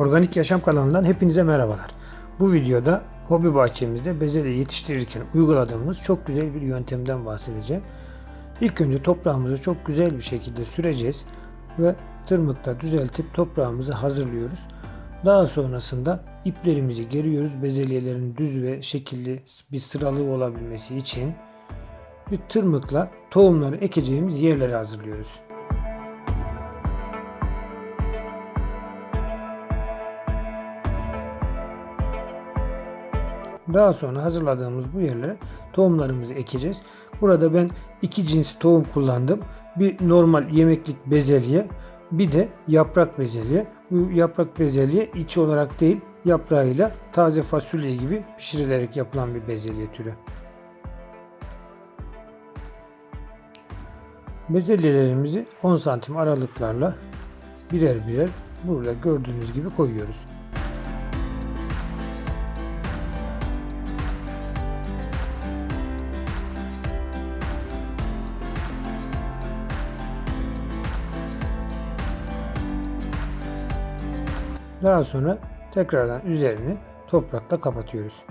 Organik Yaşam kanalından hepinize merhabalar. Bu videoda hobi bahçemizde bezelye yetiştirirken uyguladığımız çok güzel bir yöntemden bahsedeceğim. İlk önce toprağımızı çok güzel bir şekilde süreceğiz ve tırmıkla düzeltip toprağımızı hazırlıyoruz. Daha sonrasında iplerimizi geriyoruz. Bezelyelerin düz ve şekilli bir sıralığı olabilmesi için bir tırmıkla tohumları ekeceğimiz yerleri hazırlıyoruz. Daha sonra hazırladığımız bu yerlere tohumlarımızı ekeceğiz. Burada ben iki cins tohum kullandım. Bir normal yemeklik bezelye, bir de yaprak bezelye. Bu yaprak bezelye iç olarak değil, yaprağıyla taze fasulye gibi pişirilerek yapılan bir bezelye türü. Bezelyelerimizi 10 santim aralıklarla birer birer burada gördüğünüz gibi koyuyoruz. Daha sonra tekrardan üzerini toprakla kapatıyoruz.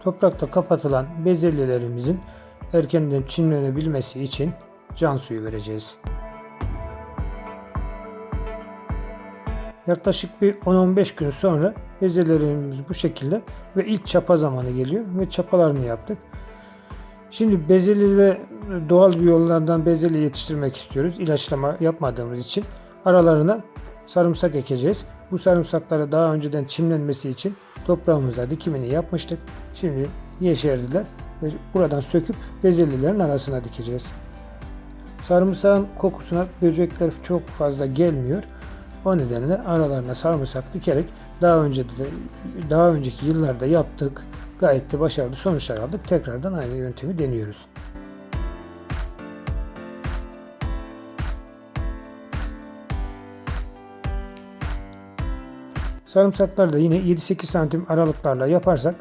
Toprakla kapatılan bezelyelerimizin erkenden çimlenebilmesi için can suyu vereceğiz. Yaklaşık bir 10-15 gün sonra bezelyelerimiz bu şekilde ve ilk çapa zamanı geliyor ve çapalarını yaptık. Şimdi bezelye doğal bir yollardan bezelye yetiştirmek istiyoruz. İlaçlama yapmadığımız için aralarına sarımsak ekeceğiz. Bu sarımsakları daha önceden çimlenmesi için toprağımızda dikimini yapmıştık. Şimdi yeşerdiler ve buradan söküp bezelyelerin arasına dikeceğiz. Sarımsağın kokusuna böcekler çok fazla gelmiyor. O nedenle aralarına sarımsak dikerek daha önce de daha önceki yıllarda yaptık. Gayet de başarılı sonuçlar aldık. Tekrardan aynı yöntemi deniyoruz. Sarımsakları da yine 7-8 santim aralıklarla yaparsak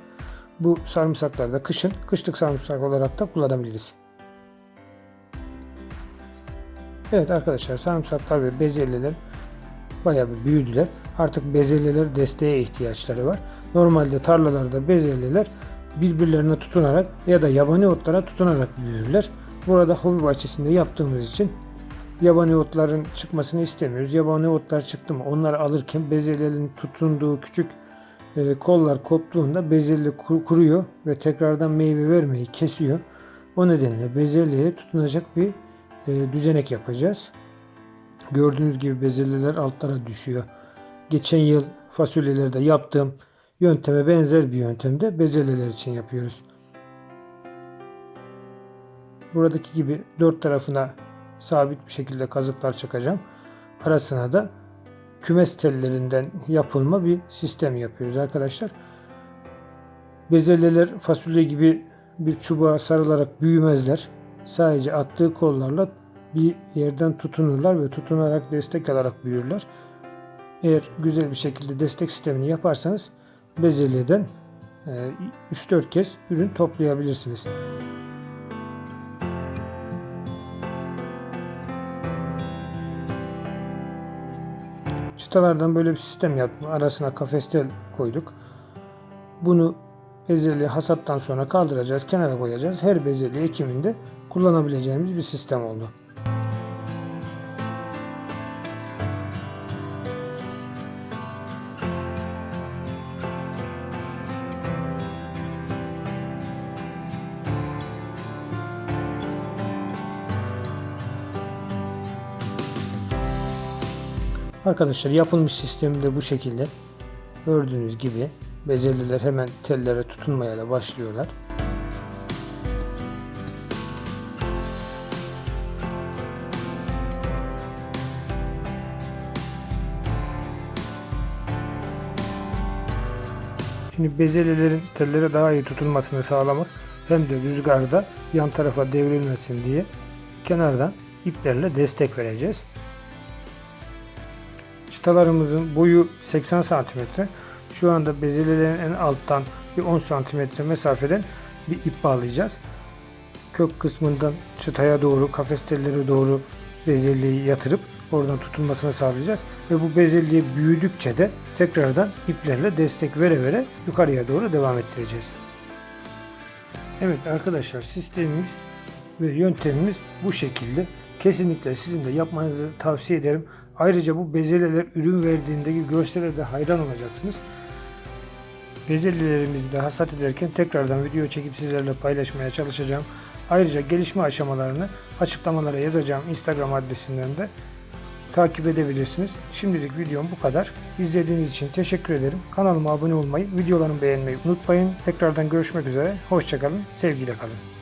bu sarımsakları da kışın kışlık sarımsak olarak da kullanabiliriz. Evet arkadaşlar sarımsaklar ve bezelyeler bayağı bir büyüdüler. Artık bezelyeler desteğe ihtiyaçları var. Normalde tarlalarda bezelyeler birbirlerine tutunarak ya da yabani otlara tutunarak büyürler. Burada hobi bahçesinde yaptığımız için yabani otların çıkmasını istemiyoruz. Yabani otlar çıktı mı onları alırken bezelyelerin tutunduğu küçük e, kollar koptuğunda bezelye kuruyor ve tekrardan meyve vermeyi kesiyor. O nedenle bezelyeye tutunacak bir e, düzenek yapacağız. Gördüğünüz gibi bezelyeler altlara düşüyor. Geçen yıl fasulyelerde yaptığım yönteme benzer bir yöntemde bezelyeler için yapıyoruz. Buradaki gibi dört tarafına sabit bir şekilde kazıklar çakacağım. Arasına da kümes tellerinden yapılma bir sistem yapıyoruz arkadaşlar. Bezelyeler fasulye gibi bir çubuğa sarılarak büyümezler. Sadece attığı kollarla bir yerden tutunurlar ve tutunarak destek alarak büyürler. Eğer güzel bir şekilde destek sistemini yaparsanız bezelyeden 3-4 kez ürün toplayabilirsiniz. Çıtalardan böyle bir sistem yaptık. Arasına kafestel koyduk. Bunu bezelye hasattan sonra kaldıracağız, kenara koyacağız. Her bezelye ekiminde kullanabileceğimiz bir sistem oldu. Arkadaşlar yapılmış sistemi de bu şekilde. Gördüğünüz gibi bezelyeler hemen tellere tutunmaya da başlıyorlar. Şimdi bezelyelerin tellere daha iyi tutulmasını sağlamak hem de rüzgarda yan tarafa devrilmesin diye kenardan iplerle destek vereceğiz. Çıtalarımızın boyu 80 santimetre. Şu anda bezelyelerin en alttan bir 10 santimetre mesafeden bir ip bağlayacağız. Kök kısmından çıtaya doğru, kafes telleri doğru bezelyeyi yatırıp oradan tutulmasını sağlayacağız. Ve bu bezelye büyüdükçe de tekrardan iplerle destek vere vere yukarıya doğru devam ettireceğiz. Evet arkadaşlar sistemimiz ve yöntemimiz bu şekilde. Kesinlikle sizin de yapmanızı tavsiye ederim. Ayrıca bu bezelyeler ürün verdiğindeki görsele hayran olacaksınız. Bezelyelerimizi de hasat ederken tekrardan video çekip sizlerle paylaşmaya çalışacağım. Ayrıca gelişme aşamalarını açıklamalara yazacağım Instagram adresinden de takip edebilirsiniz. Şimdilik videom bu kadar. İzlediğiniz için teşekkür ederim. Kanalıma abone olmayı, videolarımı beğenmeyi unutmayın. Tekrardan görüşmek üzere. Hoşçakalın. Sevgiyle kalın.